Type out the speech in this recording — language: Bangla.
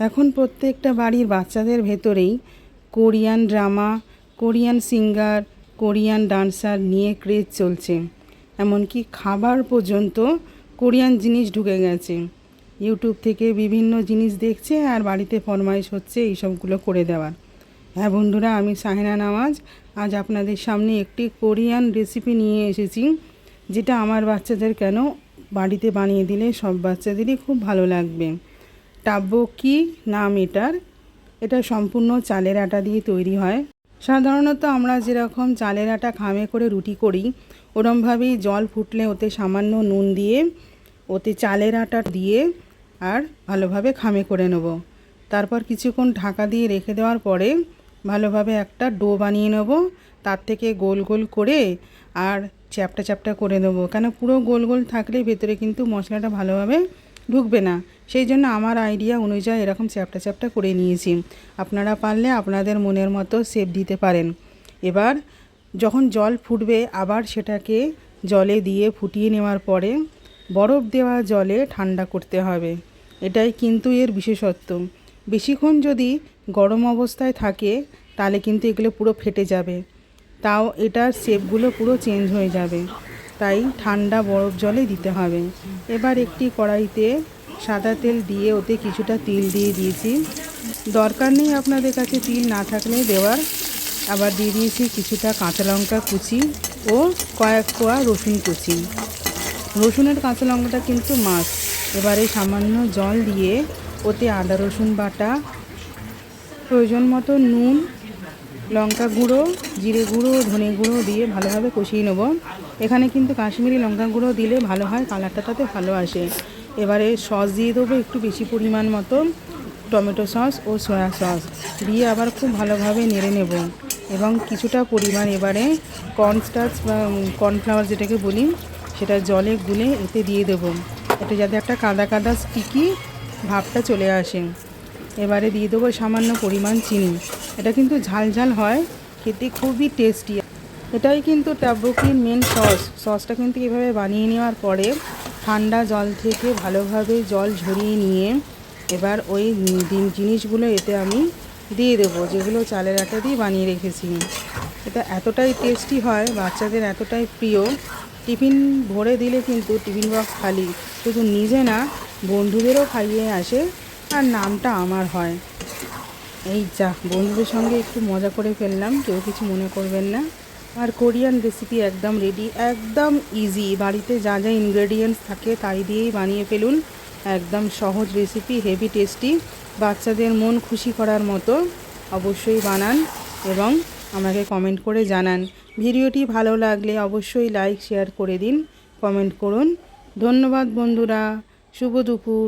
এখন প্রত্যেকটা বাড়ির বাচ্চাদের ভেতরেই Korean drama, Korean singer, Korean dancer নিয়ে ক্রেজ চলছে। এমনকি খাবার পর্যন্ত কোরিয়ান জিনিস ঢুকে গেছে। ইউটিউব থেকে বিভিন্ন জিনিস দেখছে আর বাড়িতে ফরমাইশ হচ্ছে এইসবগুলো করে দেওয়ার। হ্যাঁ বন্ধুরা, আমি সাহেনা নামাজ। আজ আপনাদের সামনে একটি কোরিয়ান রেসিপি নিয়ে এসেছি, যেটা আমার বাচ্চাদের কেন বাড়িতে বানিয়ে দিলে সব বাচ্চাদেরই খুব ভালো লাগবে। টাব্বকি নাম এটার এটা সম্পূর্ণ চালের আটা দিয়ে তৈরি হয়। সাধারণত আমরা যেরকম চালের আটা খামে করে রুটি করি, ওরমভাবেই জল ফুটলে ওতে সামান্য নুন দিয়ে, ওতে চালের আটা দিয়ে আর ভালোভাবে খামে করে নেব। তারপর কিছুক্ষণ ঢাকা দিয়ে রেখে দেওয়ার পরে ভালোভাবে একটা ডো বানিয়ে নেব, তার থেকে গোল গোল করে আর চ্যাপটা চ্যাপটা করে নেব। কেন পুরো গোল গোল থাকলে ভেতরে কিন্তু মশলাটা ভালোভাবে ঢুকবে না। সেই জন্য আমার আইডিয়া অনুযায়ী এরকম চ্যাপটা চ্যাপটা করে নিয়েছি। আপনারা পারলে আপনাদের মনের মতো শেপ দিতে পারেন। এবার যখন জল ফুটবে, আবার সেটাকে জলে দিয়ে ফুটিয়ে নেওয়ার পরে বরফ দেওয়া জলে ঠান্ডা করতে হবে। এটাই কিন্তু এর বিশেষত্ব। বেশিক্ষণ যদি গরম অবস্থায় থাকে, তাহলে কিন্তু এগুলো পুরো ফেটে যাবে। তাও এটার শেপগুলো পুরো চেঞ্জ হয়ে যাবে। তাই ঠান্ডা বরফ জলে দিতে হবে। এবার একটি কড়াইতে সাদা তেল দিয়ে ওতে কিছুটা তিল দিয়ে দিয়েছি। দরকার নেই আপনাদের কাছে তিল না থাকলে দেওয়ার। আবার দিয়ে দিয়েছি কিছুটা কাঁচা লঙ্কা কুচি ও কয়েক কোয়া রসুন কুচি। রসুনের কাঁচা লঙ্কাটা কিন্তু মাছ এবারে সামান্য জল দিয়ে ওতে আদা রসুন বাটা, প্রয়োজন মতো নুন, লঙ্কা গুঁড়ো, জিরে গুঁড়ো, ধনে গুঁড়ো দিয়ে ভালোভাবে কষিয়ে নেব। এখানে কিন্তু কাশ্মীরি লঙ্কা গুঁড়ো দিলে ভালো হয় কালারটা তাতে ভালো আসে। এবারে সস দিয়ে দেবো একটু বেশি পরিমাণ মতো, টমেটো সস ও সয়া সস। দিয়ে আবার খুব ভালোভাবে নেড়ে নেব। এবং কিছুটা পরিমাণ এবারে কর্নস্টার্চ বা কর্নফ্লাওয়ার যেটাকে বলি, সেটা জলে গুলে এতে দিয়ে দেবো। এটা যাতে একটা কাদা কাদা স্টিকি ভাবটা চলে আসে। এবারে দিয়ে দেবো সামান্য পরিমাণ চিনি। এটা কিন্তু ঝাল ঝাল হয়, খেতে খুবই টেস্টি এটাই কিন্তু টাব্বকির মেন সস সসটা কিন্তু এভাবে বানিয়ে নেওয়ার পরে ঠান্ডা জল থেকে ভালোভাবে জল ঝরিয়ে নিয়ে এবার ওই জিনিসগুলো এতে আমি দিয়ে দেবো, যেগুলো চালের আটা দিয়ে বানিয়ে রেখেছি। এটা এতটাই টেস্টি হয়, বাচ্চাদের এতটাই প্রিয়। টিফিন ভরে দিলে কিন্তু টিফিন বক্স খালি। শুধু নিজে না, বন্ধুদেরও খাইয়ে আসে, আর নামটা আমার হয়। এই যা, বন্ধুদের সঙ্গে একটু মজা করে ফেললাম, কেউ কিছু মনে করবেন না। আর কোরিয়ান রেসিপি একদম রেডি একদম ইজি বাড়িতে যা যা ইনগ্রেডিয়েন্টস থাকে তাই দিয়েই বানিয়ে ফেলুন। একদম সহজ রেসিপি হেভি টেস্টি বাচ্চাদের মন খুশি করার মতো অবশ্যই বানান এবং আমাকে কমেন্ট করে জানান। ভিডিওটি ভালো লাগলে অবশ্যই লাইক শেয়ার করে দিন কমেন্ট করুন। ধন্যবাদ বন্ধুরা, শুভ দুপুর।